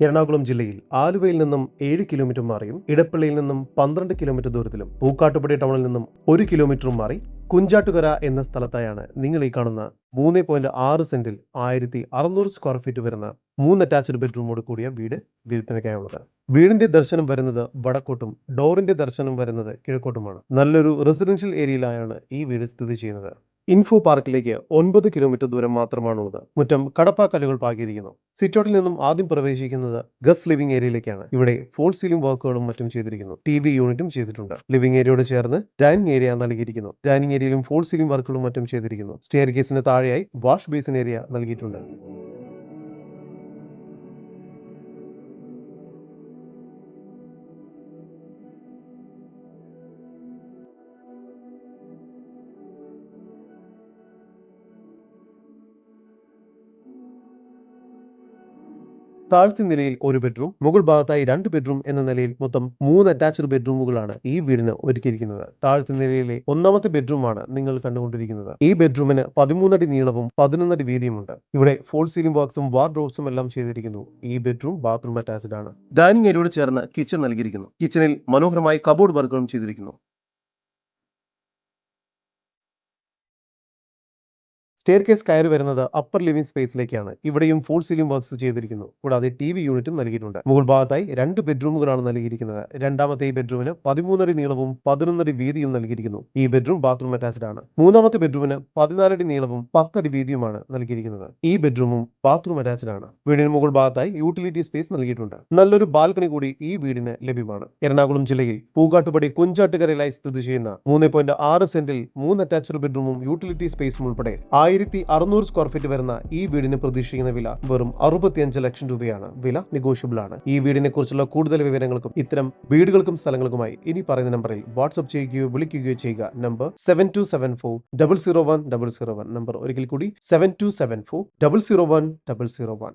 എറണാകുളം ജില്ലയിൽ ആലുവയിൽ നിന്നും ഏഴ് കിലോമീറ്റർ മാറിയും ഇടപ്പള്ളിയിൽ നിന്നും പന്ത്രണ്ട് കിലോമീറ്റർ ദൂരത്തിലും പൂക്കാട്ടുപടി ടൗണിൽ നിന്നും ഒരു കിലോമീറ്ററും മാറി കുഞ്ചാട്ടുകര എന്ന സ്ഥലത്തായാണ് നിങ്ങൾ ഈ കാണുന്ന മൂന്ന് പോയിന്റ് ആറ് സെന്റിൽ ആയിരത്തി അറുന്നൂറ് സ്ക്വയർ ഫീറ്റ് വരുന്ന മൂന്ന് അറ്റാച്ച്ഡ് ബെഡ്റൂമോട് കൂടിയ വീട് വിൽപ്പനയ്ക്കായുള്ളത്. വീടിന്റെ ദർശനം വരുന്നത് വടക്കോട്ടും ഡോറിന്റെ ദർശനം വരുന്നത് കിഴക്കോട്ടുമാണ്. നല്ലൊരു റെസിഡൻഷ്യൽ ഏരിയയിലായാണ് ഈ വീട് സ്ഥിതി ചെയ്യുന്നത്. ഇൻഫോ പാർക്കിലേക്ക് ഒൻപത് കിലോമീറ്റർ ദൂരം മാത്രമാണുള്ളത്. മുറ്റം കടപ്പാക്കല്ലുകൾ പാകിയിരിക്കുന്നു. സിറ്റോട്ടിൽ നിന്നും ആദ്യം പ്രവേശിക്കുന്നത് ഗസ് ലിവിംഗ് ഏരിയയിലേക്കാണ് ഇവിടെ ഫോൾ സീലിംഗ് വർക്കുകളും മറ്റും ചെയ്തിരിക്കുന്നു. ടി വി യൂണിറ്റും ചെയ്തിട്ടുണ്ട്. ലിവിംഗ് ഏരിയയോട് ചേർന്ന് ഡൈനിങ് ഏരിയ നൽകിയിരിക്കുന്നു. ഡൈനിങ് ഏരിയയിലും ഫോൾ സീലിംഗ് വർക്കുകളും മറ്റും ചെയ്തിരിക്കുന്നു. സ്റ്റെയർ കേസിന് താഴെയായി വാഷ് ബേസിൻ ഏരിയ നൽകിയിട്ടുണ്ട്. താഴ്ത്തി നിലയിൽ ഒരു ബെഡ്റൂം മുകൾ ഭാഗത്തായി രണ്ട് ബെഡ്റൂം എന്ന നിലയിൽ മൊത്തം മൂന്ന് അറ്റാച്ച്ഡ് ബെഡ്റൂമുകളാണ് ഈ വീടിന് ഒരുക്കിയിരിക്കുന്നത്. താഴ്ത്തി നിലയിലെ ഒന്നാമത്തെ ബെഡ്റൂമാണ് നിങ്ങൾ കണ്ടുകൊണ്ടിരിക്കുന്നത്. ഈ ബെഡ്റൂമിന് പതിമൂന്നടി നീളവും പതിനൊന്നടി വീതിയുമുണ്ട്. ഇവിടെ ഫോൾ സീലിംഗ് ബോക്സും വാർഡ്രോബ്സും എല്ലാം ചെയ്തിരിക്കുന്നു. ഈ ബെഡ്റൂം ബാത്റൂം അറ്റാച്ച്ഡ് ആണ്. ഡൈനിങ് ഏരിയയോട് ചേർന്ന് കിച്ചൺ നൽകിയിരിക്കുന്നു. കിച്ചണിൽ മനോഹരമായി കബോർഡ് വർക്കുകളും ചെയ്തിരിക്കുന്നു. സ്റ്റെയർ കേസ് കയറി വരുന്നത് അപ്പർ ലിവിംഗ് സ്പേസിലേക്കാണ് ഇവിടെയും ഫോൾ സീലിംഗ് വർക്ക്സ് ചെയ്തിരിക്കുന്നു. കൂടാതെ ടി വി യൂണിറ്റും നൽകിയിട്ടുണ്ട്. മുകൾ ഭാഗത്തായി രണ്ട് ബെഡ്റൂമുകളാണ് നൽകിയിരിക്കുന്നത്. രണ്ടാമത്തെ ഈ ബെഡ്റൂമിന് പതിമൂന്നടി നീളവും പതിനൊന്നടി വീതിയും നൽകിയിരിക്കുന്നു. ഈ ബെഡ്റൂം ബാത്റൂം അറ്റാച്ച്ഡ് ആണ്. മൂന്നാമത്തെ ബെഡ്റൂമിന് പതിനാലടി നീളവും പത്തടി വീതിയുമാണ് നൽകിയിരിക്കുന്നത്. ഈ ബെഡ്റൂമും ബാത്റൂം അറ്റാച്ച്ഡ് ആണ്. വീടിന് മുകൾ ഭാഗത്തായി യൂട്ടിലിറ്റി സ്പേസ് നൽകിയിട്ടുണ്ട്. നല്ലൊരു ബാൽക്കണി കൂടി ഈ വീടിന് ലഭ്യമാണ്. എറണാകുളം ജില്ലയിൽ പൂക്കാട്ടുപടി കുഞ്ചാട്ടുകരയിലായി സ്ഥിതി ചെയ്യുന്ന മൂന്ന് പോയിന്റ് ആറ് സെന്റിൽ മൂന്ന് അറ്റാച്ച്ഡ് ബെഡ്റൂമും യൂട്ടിലിറ്റി സ്പേസും ഉൾപ്പെടെ ആയിരത്തി അറുന്നൂറ് സ്ക്വയർ ഫീറ്റ് വരുന്ന ഈ വീടിന് പ്രതീക്ഷിക്കുന്ന വില വെറും അറുപത്തിയഞ്ച് ലക്ഷം രൂപയാണ്. വില നെഗോഷ്യബിൾ ആണ്. ഈ വീടിനെ കുറിച്ചുള്ള കൂടുതൽ വിവരങ്ങൾക്കും ഇത്തരം വീടുകൾക്കും സ്ഥലങ്ങൾക്കുമായി ഇനി പറയുന്ന നമ്പറിൽ വാട്സ്ആപ്പ് ചെയ്യുകയോ വിളിക്കുകയോ ചെയ്യുക. Number seven two seven four double zero one double zero one number ഒരിക്കൽ കൂടി seven two seven four double zero one double zero one